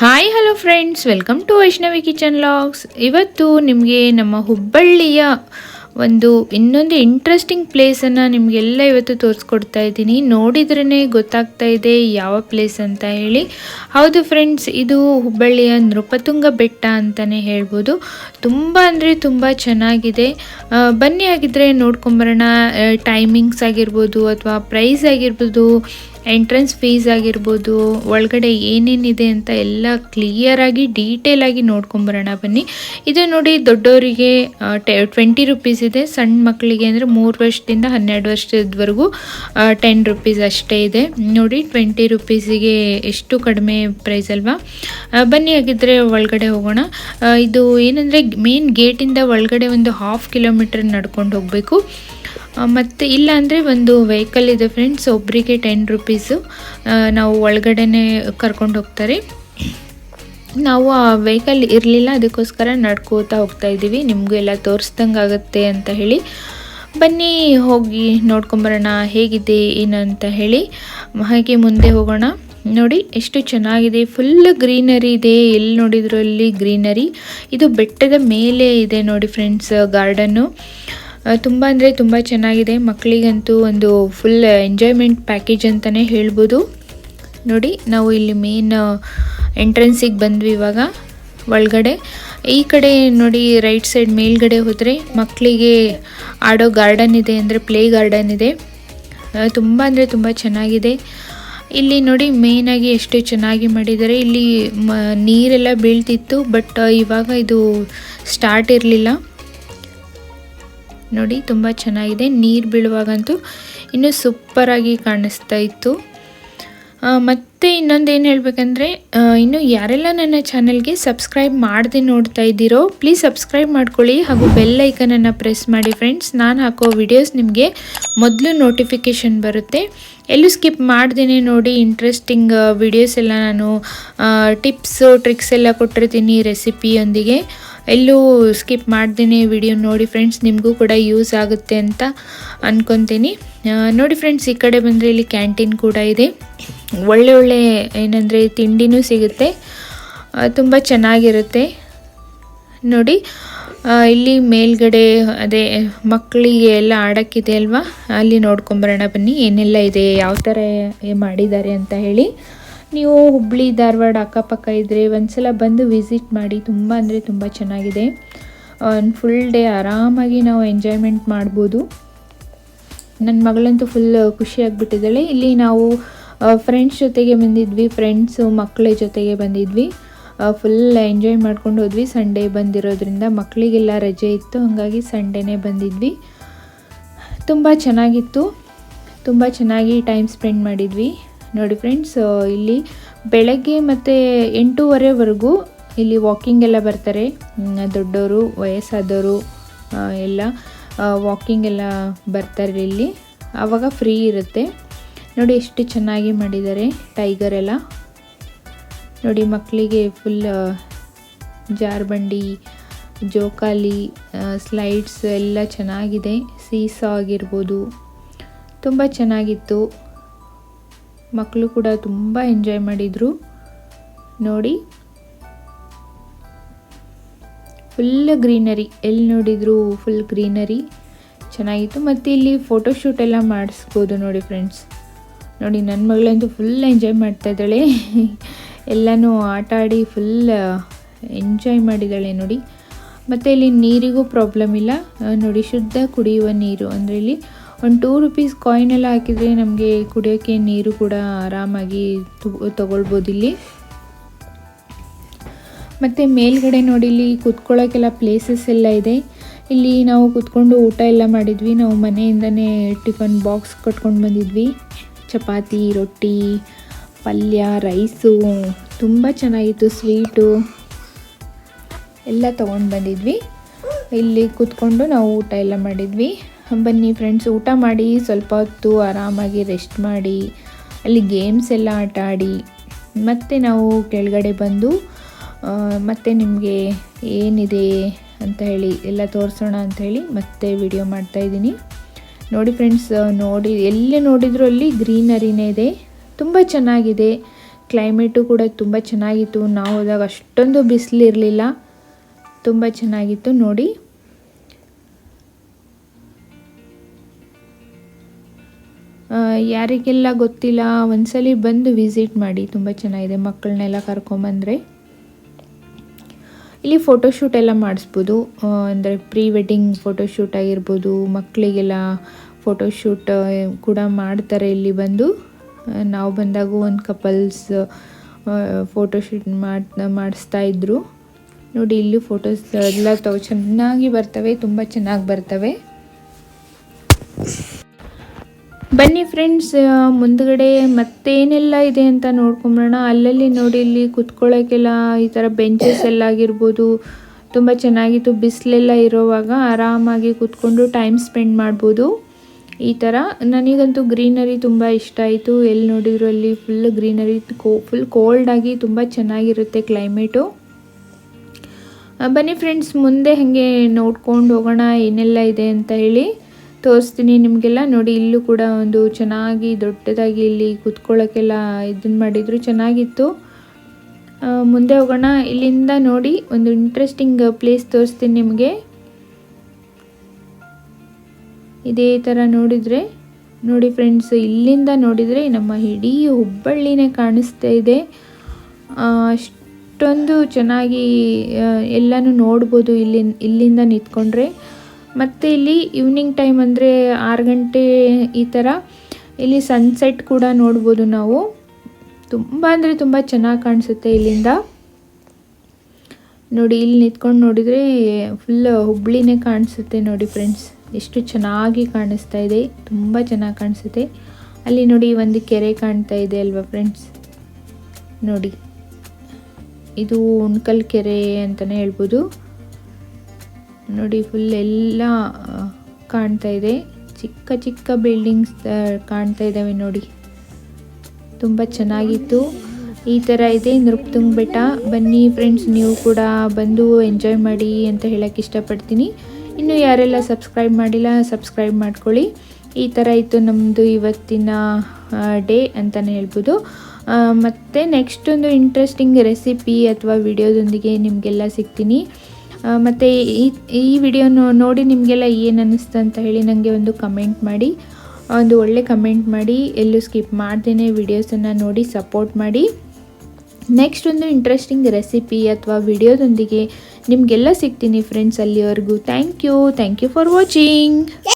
Hi hello friends welcome to Vaishnavi kitchen logs ಇವತ್ತು ನಿಮಗೆ ನಮ್ಮ ಹುಬ್ಬಳ್ಳಿಯ ಒಂದು ಇನ್ನೊಂದು ಇಂಟ್ರೆಸ್ಟಿಂಗ್ ಪ್ಲೇಸನ್ನು ನಿಮಗೆಲ್ಲ ಇವತ್ತು ತೋರಿಸ್ಕೊಡ್ತಾ ಇದ್ದೀನಿ. ನೋಡಿದ್ರೇ ಗೊತ್ತಾಗ್ತಾ ಇದೆ ಯಾವ ಪ್ಲೇಸ್ ಅಂತ ಹೇಳಿ. ಹೌದು ಫ್ರೆಂಡ್ಸ್ ಇದು ಹುಬ್ಬಳ್ಳಿಯ ನೃಪತುಂಗ ಬೆಟ್ಟ ಅಂತಲೇ ಹೇಳ್ಬೋದು. ತುಂಬ ಅಂದರೆ ತುಂಬ ಚೆನ್ನಾಗಿದೆ. ಬನ್ನಿ ಆಗಿದ್ದರೆ ನೋಡ್ಕೊಂಬರೋಣ. ಟೈಮಿಂಗ್ಸ್ ಆಗಿರ್ಬೋದು ಅಥವಾ ಪ್ರೈಸ್ ಆಗಿರ್ಬೋದು. ಎಂಟ್ರೆನ್ಸ್ ಫೀಸ್ ಆಗಿರ್ಬೋದು, ಒಳಗಡೆ ಏನೇನಿದೆ ಅಂತ ಎಲ್ಲ ಕ್ಲಿಯರಾಗಿ ಡೀಟೇಲಾಗಿ ನೋಡ್ಕೊಂಬರೋಣ ಬನ್ನಿ. ಇದು ನೋಡಿ ದೊಡ್ಡವರಿಗೆ ಟ್ವೆಂಟಿ ರುಪೀಸ್ ಇದೆ. ಸಣ್ಣ ಮಕ್ಕಳಿಗೆ ಅಂದರೆ ಮೂರು ವರ್ಷದಿಂದ ಹನ್ನೆರಡು ವರ್ಷದವರೆಗೂ ಟೆನ್ ರುಪೀಸ್ ಅಷ್ಟೇ ಇದೆ. ನೋಡಿ ಟ್ವೆಂಟಿ ರುಪೀಸಿಗೆ ಎಷ್ಟು ಕಡಿಮೆ ಪ್ರೈಸ್ ಅಲ್ವಾ? ಬನ್ನಿ ಹಾಗಿದ್ರೆ ಒಳಗಡೆ ಹೋಗೋಣ. ಇದು ಏನಂದರೆ ಮೇನ್ ಗೇಟಿಂದ ಒಳಗಡೆ ಒಂದು ಹಾಫ್ ಕಿಲೋಮೀಟರ್ ನಡ್ಕೊಂಡು ಹೋಗಬೇಕು. ಮತ್ತು ಇಲ್ಲ ಅಂದರೆ ಒಂದು ವೆಹಿಕಲ್ ಇದೆ ಫ್ರೆಂಡ್ಸ್ ಒಬ್ಬರಿಗೆ ಟೆನ್ ರುಪೀಸು ನಾವು ಒಳಗಡೆನೆ ಕರ್ಕೊಂಡು ಹೋಗ್ತಾರೆ. ನಾವು ಆ ವೆಹಿಕಲ್ ಇರಲಿಲ್ಲ, ಅದಕ್ಕೋಸ್ಕರ ನಡ್ಕೋತಾ ಹೋಗ್ತಾ ಇದ್ದೀವಿ. ನಿಮಗೂ ಎಲ್ಲ ತೋರಿಸ್ದಂಗೆ ಆಗುತ್ತೆ ಅಂತ ಹೇಳಿ. ಬನ್ನಿ, ಹೋಗಿ ನೋಡ್ಕೊಂಬರೋಣ, ಹೇಗಿದೆ ಏನಂತ ಹೇಳಿ. ಹಾಗೆ ಮುಂದೆ ಹೋಗೋಣ. ನೋಡಿ, ಎಷ್ಟು ಚೆನ್ನಾಗಿದೆ. ಫುಲ್ ಗ್ರೀನರಿ ಇದೆ. ಎಲ್ಲಿ ನೋಡಿದ್ರಲ್ಲಿ ಗ್ರೀನರಿ ಇದು ಬೆಟ್ಟದ ಮೇಲೆ ಇದೆ ನೋಡಿ ಫ್ರೆಂಡ್ಸ್ ಗಾರ್ಡನ್ನು ತುಂಬ ಅಂದರೆ ತುಂಬ ಚೆನ್ನಾಗಿದೆ. ಮಕ್ಕಳಿಗಂತೂ ಒಂದು ಫುಲ್ ಎಂಜಾಯ್ಮೆಂಟ್ ಪ್ಯಾಕೇಜ್ ಅಂತಲೇ ಹೇಳ್ಬೋದು. ನೋಡಿ, ನಾವು ಇಲ್ಲಿ ಮೇನ್ ಎಂಟ್ರೆನ್ಸಿಗೆ ಬಂದ್ವಿ ಇವಾಗ, ಒಳಗಡೆ. ಈ ಕಡೆ ನೋಡಿ ರೈಟ್ ಸೈಡ್ ಮೇಲ್ಗಡೆ ಹೋದರೆ ಮಕ್ಕಳಿಗೆ ಆಡೋ ಗಾರ್ಡನ್ ಇದೆ ಅಂದರೆ ಪ್ಲೇ ಗಾರ್ಡನ್ ಇದೆ. ತುಂಬ ಅಂದರೆ ತುಂಬ ಚೆನ್ನಾಗಿದೆ. ಇಲ್ಲಿ ನೋಡಿ ಮೇಯ್ನಾಗಿ ಎಷ್ಟು ಚೆನ್ನಾಗಿ ಮಾಡಿದ್ದಾರೆ. ಇಲ್ಲಿ ನೀರೆಲ್ಲ ಬೀಳ್ತಿತ್ತು ಬಟ್ ಇವಾಗ ಇದು ಸ್ಟಾರ್ಟ್ ಇರಲಿಲ್ಲ. ನೋಡಿ, ತುಂಬ ಚೆನ್ನಾಗಿದೆ. ನೀರು ಬೀಳುವಾಗಂತೂ ಇನ್ನೂ ಸೂಪರಾಗಿ ಕಾಣಿಸ್ತಾ ಇತ್ತು. ಮತ್ತು ಇನ್ನೊಂದು ಏನು ಹೇಳಬೇಕಂದ್ರೆ ಇನ್ನು ಯಾರೆಲ್ಲ ನನ್ನ ಚಾನಲ್ಗೆ ಸಬ್ಸ್ಕ್ರೈಬ್ ಮಾಡದೆ ನೋಡ್ತಾ ಇದ್ದೀರೋ ಪ್ಲೀಸ್ ಸಬ್ಸ್ಕ್ರೈಬ್ ಮಾಡ್ಕೊಳ್ಳಿ ಹಾಗೂ ಬೆಲ್ ಐಕನನ್ನು ಪ್ರೆಸ್ ಮಾಡಿ ಫ್ರೆಂಡ್ಸ್ ನಾನು ಹಾಕೋ ವಿಡಿಯೋಸ್ ನಿಮಗೆ ಮೊದಲು ನೋಟಿಫಿಕೇಷನ್ ಬರುತ್ತೆ. ಎಲ್ಲೂ ಸ್ಕಿಪ್ ಮಾಡ್ದೇ ನೋಡಿ ಇಂಟ್ರೆಸ್ಟಿಂಗ್ ವಿಡಿಯೋಸ್ ಎಲ್ಲ ನಾನು ಟಿಪ್ಸು ಟ್ರಿಕ್ಸ್ ಎಲ್ಲ ಕೊಟ್ಟಿರ್ತೀನಿ ರೆಸಿಪಿಯೊಂದಿಗೆ ಎಲ್ಲೂ ಸ್ಕಿಪ್ ಮಾಡ್ದೇ ವಿಡಿಯೋ ನೋಡಿ ಫ್ರೆಂಡ್ಸ್ ನಿಮಗೂ ಕೂಡ ಯೂಸ್ ಆಗುತ್ತೆ ಅಂತ ಅಂದ್ಕೊತೀನಿ ನೋಡಿ ಫ್ರೆಂಡ್ಸ್ ಈ ಕಡೆ ಬಂದರೆ ಇಲ್ಲಿ ಕ್ಯಾಂಟೀನ್ ಕೂಡ ಇದೆ. ಒಳ್ಳೆ ಒಳ್ಳೆ ಏನಂದರೆ ತಿಂಡಿನೂ ಸಿಗುತ್ತೆ. ತುಂಬ ಚೆನ್ನಾಗಿರುತ್ತೆ. ನೋಡಿ ಇಲ್ಲಿ ಮೇಲ್ಗಡೆ ಅದೇ ಮಕ್ಕಳಿಗೆ ಎಲ್ಲ ಆಡೋಕ್ಕಿದೆ ಅಲ್ವಾ? ಅಲ್ಲಿ ನೋಡ್ಕೊಂಬರೋಣ ಬನ್ನಿ, ಏನೆಲ್ಲ ಇದೆ, ಯಾವ ಥರ ಮಾಡಿದ್ದಾರೆ ಅಂತ ಹೇಳಿ. ನೀವು ಹುಬ್ಬಳ್ಳಿ ಧಾರವಾಡ ಅಕ್ಕಪಕ್ಕ ಇದ್ದರೆ ಒಂದ್ಸಲ ಬಂದು ವಿಸಿಟ್ ಮಾಡಿ ತುಂಬ ಅಂದರೆ ತುಂಬ ಚೆನ್ನಾಗಿದೆ. ಫುಲ್ ಡೇ ಆರಾಮಾಗಿ ನಾವು ಎಂಜಾಯ್ಮೆಂಟ್ ಮಾಡ್ಬೋದು. ನನ್ನ ಮಗಳಂತೂ ಫುಲ್ ಖುಷಿಯಾಗಿಬಿಟ್ಟಿದ್ದಾಳೆ ಇಲ್ಲಿ ನಾವು ಫ್ರೆಂಡ್ಸ್ ಜೊತೆಗೆ ಬಂದಿದ್ವಿ ಫ್ರೆಂಡ್ಸು ಮಕ್ಕಳ ಜೊತೆಗೆ ಬಂದಿದ್ವಿ. ಫುಲ್ ಎಂಜಾಯ್ ಮಾಡ್ಕೊಂಡು ಹೋದ್ವಿ. ಸಂಡೇ ಬಂದಿರೋದ್ರಿಂದ ಮಕ್ಕಳಿಗೆಲ್ಲ ರಜೆ ಇತ್ತು, ಹಾಗಾಗಿ ಸಂಡೇನೇ ಬಂದಿದ್ವಿ. ತುಂಬ ಚೆನ್ನಾಗಿತ್ತು. ತುಂಬ ಚೆನ್ನಾಗಿ ಟೈಮ್ ಸ್ಪೆಂಡ್ ಮಾಡಿದ್ವಿ. ನೋಡಿ ಫ್ರೆಂಡ್ಸ್ ಇಲ್ಲಿ ಬೆಳಗ್ಗೆ ಮತ್ತು ಎಂಟೂವರೆವರೆಗೂ ಇಲ್ಲಿ ವಾಕಿಂಗ್ ಎಲ್ಲ ಬರ್ತಾರೆ. ದೊಡ್ಡವರು ವಯಸ್ಸಾದವರು ಎಲ್ಲ ವಾಕಿಂಗ್ ಎಲ್ಲ ಬರ್ತಾರೆ ಇಲ್ಲಿ. ಆವಾಗ ಫ್ರೀ ಇರುತ್ತೆ. ನೋಡಿ ಎಷ್ಟು ಚೆನ್ನಾಗಿ ಮಾಡಿದ್ದಾರೆ ಟೈಗರ್ ಎಲ್ಲ. ನೋಡಿ ಮಕ್ಕಳಿಗೆ ಫುಲ್ ಜಾರ್ಬಂಡಿ, ಜೋಕಾಲಿ ಸ್ಲೈಡ್ಸ್ ಎಲ್ಲ ಚೆನ್ನಾಗಿದೆ. ಸೀಸಾ ಆಗಿರ್ಬೋದು. ತುಂಬ ಚೆನ್ನಾಗಿತ್ತು. ಮಕ್ಕಳು ಕೂಡ ತುಂಬ ಎಂಜಾಯ್ ಮಾಡಿದರು. ನೋಡಿ. ಫುಲ್ ಗ್ರೀನರಿ ಎಲ್ಲಿ ನೋಡಿದ್ರು ಫುಲ್ ಗ್ರೀನರಿ ಚೆನ್ನಾಗಿತ್ತು. ಮತ್ತು ಇಲ್ಲಿ ಫೋಟೋಶೂಟ್ ಎಲ್ಲ ಮಾಡಿಸ್ಬೋದು ನೋಡಿ ಫ್ರೆಂಡ್ಸ್ ನೋಡಿ ನನ್ನ ಮಗಳಂತೂ ಫುಲ್ ಎಂಜಾಯ್ ಮಾಡ್ತಾ ಇದ್ದಾಳೆ. ಎಲ್ಲನೂ ಆಟ ಆಡಿ ಫುಲ್ ಎಂಜಾಯ್ ಮಾಡಿದ್ದಾಳೆ ನೋಡಿ. ಮತ್ತು ಇಲ್ಲಿ ನೀರಿಗೂ ಪ್ರಾಬ್ಲಮ್ ಇಲ್ಲ. ನೋಡಿ, ಶುದ್ಧ ಕುಡಿಯುವ ನೀರು. ಅಂದರೆ ಇಲ್ಲಿ ಒಂದು ಟೂ ರುಪೀಸ್ ಕಾಯಿನ್ ಎಲ್ಲ ಹಾಕಿದರೆ ನಮಗೆ ಕುಡಿಯೋಕ್ಕೆ ನೀರು ಕೂಡ ಆರಾಮಾಗಿ ತಗೊಳ್ಬೋದು ಇಲ್ಲಿ. ಮತ್ತು ಮೇಲ್ಗಡೆ ನೋಡಿ ಇಲ್ಲಿ ಕುತ್ಕೊಳ್ಳೋಕ್ಕೆಲ್ಲ ಪ್ಲೇಸಸ್ ಎಲ್ಲ ಇದೆ. ಇಲ್ಲಿ ನಾವು ಕುತ್ಕೊಂಡು ಊಟ ಎಲ್ಲ ಮಾಡಿದ್ವಿ. ನಾವು ಮನೆಯಿಂದನೇ ಟಿಫನ್ ಬಾಕ್ಸ್ ಕಟ್ಕೊಂಡು ಬಂದಿದ್ವಿ. ಚಪಾತಿ, ರೊಟ್ಟಿ, ಪಲ್ಯ, ರೈಸು, ತುಂಬ ಚೆನ್ನಾಗಿತ್ತು ಸ್ವೀಟು ಎಲ್ಲ ತೊಗೊಂಡು ಬಂದಿದ್ವಿ. ಇಲ್ಲಿ ಕೂತ್ಕೊಂಡು ನಾವು ಊಟ ಎಲ್ಲ ಮಾಡಿದ್ವಿ. ಬನ್ನಿ ಫ್ರೆಂಡ್ಸ್ ಊಟ ಮಾಡಿ ಸ್ವಲ್ಪ ಹೊತ್ತು ಆರಾಮಾಗಿ ರೆಸ್ಟ್ ಮಾಡಿ, ಅಲ್ಲಿ ಗೇಮ್ಸ್ ಎಲ್ಲ ಆಟ ಆಡಿ, ಮತ್ತೆ ನಾವು ಕೆಳಗಡೆ ಬಂದು ಮತ್ತೆ ನಿಮಗೆ ಏನಿದೆ ಅಂತ ಹೇಳಿ, ಎಲ್ಲ ತೋರಿಸೋಣ ಅಂತ ಹೇಳಿ ಮತ್ತೆ ವಿಡಿಯೋ ಮಾಡ್ತಾಯಿದ್ದೀನಿ ನೋಡಿ ಫ್ರೆಂಡ್ಸ್ ನೋಡಿ, ಎಲ್ಲಿ ನೋಡಿದರೂ ಅಲ್ಲಿ ಗ್ರೀನರಿನೇ ಇದೆ. ತುಂಬ ಚೆನ್ನಾಗಿದೆ. ಕ್ಲೈಮೇಟು ಕೂಡ ತುಂಬ ಚೆನ್ನಾಗಿತ್ತು. ನಾವು ಹೋದಾಗ ಅಷ್ಟೊಂದು ಬಿಸಿಲಿರಲಿಲ್ಲ. ತುಂಬ ಚೆನ್ನಾಗಿತ್ತು, ನೋಡಿ. ಯಾರಿಗೆಲ್ಲ ಗೊತ್ತಿಲ್ಲ, ಒಂದ್ಸಲಿ ಬಂದು ವಿಸಿಟ್ ಮಾಡಿ. ತುಂಬ ಚೆನ್ನಾಗಿದೆ, ಮಕ್ಕಳನ್ನೆಲ್ಲ ಕರ್ಕೊಂಬಂದರೆ. ಇಲ್ಲಿ ಫೋಟೋಶೂಟ್ ಎಲ್ಲ ಮಾಡಿಸ್ಬೋದು. ಅಂದರೆ ಪ್ರೀ ವೆಡ್ಡಿಂಗ್ ಫೋಟೋಶೂಟ್ ಆಗಿರ್ಬೋದು ಮಕ್ಕಳಿಗೆಲ್ಲ ಫೋಟೋಶೂಟ್ ಕೂಡ ಮಾಡ್ತಾರೆ ಇಲ್ಲಿ ಬಂದು. ನಾವು ಬಂದಾಗೂ ಒಂದು ಕಪಲ್ಸ್ ಫೋಟೋಶೂಟ್ ಮಾಡ್ತಾ ಮಾಡಿಸ್ತಾ ಇದ್ರು. ನೋಡಿ, ಇಲ್ಲಿ ಫೋಟೋಸ್ ಎಲ್ಲ ತಗೋ ಚೆನ್ನಾಗಿ ಬರ್ತವೆ, ತುಂಬ ಚೆನ್ನಾಗಿ ಬರ್ತವೆ. ಬನ್ನಿ ಫ್ರೆಂಡ್ಸ್ ಮುಂದ್ಗಡೆ ಮತ್ತೇನೆಲ್ಲ ಇದೆ ಅಂತ ನೋಡ್ಕೊಂಬರೋಣ. ಅಲ್ಲಲ್ಲಿ ನೋಡಿ, ಇಲ್ಲಿ ಕುತ್ಕೊಳ್ಳೋಕ್ಕೆಲ್ಲ ಈ ಥರ ಬೆಂಚಸ್ ಎಲ್ಲ ಆಗಿರ್ಬೋದು. ತುಂಬ ಚೆನ್ನಾಗಿತ್ತು, ಬಿಸಿಲೆಲ್ಲ ಇರೋವಾಗ ಆರಾಮಾಗಿ ಕೂತ್ಕೊಂಡು ಟೈಮ್ ಸ್ಪೆಂಡ್ ಮಾಡ್ಬೋದು. ಈ ಥರ ನನಗಂತೂ ಗ್ರೀನರಿ ತುಂಬ ಇಷ್ಟ ಆಯಿತು. ಎಲ್ಲಿ ನೋಡಿದ್ರು ಅಲ್ಲಿ ಫುಲ್ ಗ್ರೀನರಿ ಫುಲ್ ಕೋಲ್ಡಾಗಿ ತುಂಬ ಚೆನ್ನಾಗಿರುತ್ತೆ ಕ್ಲೈಮೇಟು ಬನ್ನಿ ಫ್ರೆಂಡ್ಸ್ ಮುಂದೆ ಹಾಗೆ ನೋಡ್ಕೊಂಡು ಹೋಗೋಣ ಏನೆಲ್ಲ ಇದೆ ಅಂತ ಹೇಳಿ ತೋರಿಸ್ತೀನಿ ನಿಮಗೆಲ್ಲ. ನೋಡಿ ಇಲ್ಲೂ ಕೂಡ ಒಂದು ಚೆನ್ನಾಗಿ ದೊಡ್ಡದಾಗಿ ಇಲ್ಲಿ ಕುತ್ಕೊಳ್ಳೋಕ್ಕೆಲ್ಲ ಇದನ್ನು ಮಾಡಿದ್ರು ಚೆನ್ನಾಗಿತ್ತು. ಮುಂದೆ ಹೋಗೋಣ. ಇಲ್ಲಿಂದ ನೋಡಿ ಒಂದು ಇಂಟ್ರೆಸ್ಟಿಂಗ್ ಪ್ಲೇಸ್ ತೋರಿಸ್ತೀನಿ ನಿಮಗೆ. ಇದೇ ಥರ ನೋಡಿದರೆ ನೋಡಿ ಫ್ರೆಂಡ್ಸ್ ಇಲ್ಲಿಂದ ನೋಡಿದರೆ ನಮ್ಮ ಇಡೀ ಹುಬ್ಬಳ್ಳಿನೇ ಕಾಣಿಸ್ತಾ ಇದೆ. ಆ, ಅಷ್ಟೊಂದು ಚೆನ್ನಾಗಿ ಎಲ್ಲನೂ ನೋಡ್ಬೋದು ಇಲ್ಲಿ, ಇಲ್ಲಿಂದ ನಿಂತ್ಕೊಂಡ್ರೆ. ಮತ್ತು ಇಲ್ಲಿ ಈವ್ನಿಂಗ್ ಟೈಮ್ ಅಂದರೆ ಆರು ಗಂಟೆ ಈ ಥರ ಇಲ್ಲಿ ಸನ್ಸೆಟ್ ಕೂಡ ನೋಡ್ಬೋದು ನಾವು. ತುಂಬ ಅಂದರೆ ತುಂಬ ಚೆನ್ನಾಗಿ ಕಾಣಿಸುತ್ತೆ ಇಲ್ಲಿಂದ. ನೋಡಿ, ಇಲ್ಲಿ ನಿಂತ್ಕೊಂಡು ನೋಡಿದರೆ ಫುಲ್ ಹುಬ್ಳಿನೇ ಕಾಣಿಸುತ್ತೆ ನೋಡಿ ಫ್ರೆಂಡ್ಸ್ ಎಷ್ಟು ಚೆನ್ನಾಗಿ ಕಾಣಿಸ್ತಾ ಇದೆ. ತುಂಬ ಚೆನ್ನಾಗಿ ಕಾಣಿಸುತ್ತೆ. ಅಲ್ಲಿ ನೋಡಿ ಒಂದು ಕೆರೆ ಕಾಣ್ತಾ ಇದೆ ಅಲ್ವಾ ಫ್ರೆಂಡ್ಸ್ ನೋಡಿ. ಇದು ಉಣ್ಕಲ್ ಕೆರೆ ಅಂತಲೇ ಹೇಳ್ಬೋದು. ನೋಡಿ ಫುಲ್ ಎಲ್ಲ ಕಾಣ್ತಾ ಇದೆ. ಚಿಕ್ಕ ಚಿಕ್ಕ ಬಿಲ್ಡಿಂಗ್ಸ್ ಕಾಣ್ತಾ ಇದ್ದಾವೆ ನೋಡಿ. ತುಂಬ ಚೆನ್ನಾಗಿತ್ತು. ಈ ಥರ ಇದೆ ನೃಪ್ತುಂಗ್ ಬೆಟ್ಟ ಬನ್ನಿ ಫ್ರೆಂಡ್ಸ್ ನೀವು ಕೂಡ ಬಂದು ಎಂಜಾಯ್ ಮಾಡಿ ಅಂತ ಹೇಳೋಕ್ಕೆ ಇಷ್ಟಪಡ್ತೀನಿ. ಇನ್ನು ಯಾರೆಲ್ಲ ಸಬ್ಸ್ಕ್ರೈಬ್ ಮಾಡಿಲ್ಲ ಸಬ್ಸ್ಕ್ರೈಬ್ ಮಾಡ್ಕೊಳ್ಳಿ. ಈ ಥರ ಇತ್ತು ನಮ್ಮದು ಇವತ್ತಿನ ಡೇ ಅಂತಲೇ ಹೇಳ್ಬೋದು. ಮತ್ತೆ ನೆಕ್ಸ್ಟ್ ಒಂದು ಇಂಟ್ರೆಸ್ಟಿಂಗ್ ರೆಸಿಪಿ ಅಥವಾ ವಿಡಿಯೋದೊಂದಿಗೆ ನಿಮಗೆಲ್ಲ ಸಿಗ್ತೀನಿ. ಮತ್ತು ಈ ಈ ವಿಡಿಯೋನ ನೋಡಿ ನಿಮಗೆಲ್ಲ ಏನು ಅನ್ನಿಸ್ತು ಅಂತ ಹೇಳಿ ನನಗೆ ಒಂದು ಕಮೆಂಟ್ ಮಾಡಿ. ಒಂದು ಒಳ್ಳೆ ಕಮೆಂಟ್ ಮಾಡಿ. ಎಲ್ಲೂ ಸ್ಕಿಪ್ ಮಾಡ್ದೇ ವಿಡಿಯೋಸನ್ನು ನೋಡಿ ಸಪೋರ್ಟ್ ಮಾಡಿ. ನೆಕ್ಸ್ಟ್ ಒಂದು ಇಂಟ್ರೆಸ್ಟಿಂಗ್ ರೆಸಿಪಿ ಅಥವಾ ವಿಡಿಯೋದೊಂದಿಗೆ ನಿಮಗೆಲ್ಲ ಸಿಗ್ತೀನಿ ಫ್ರೆಂಡ್ಸ್ ಅಲ್ಲಿವರೆಗೂ. Thank you thank you for watching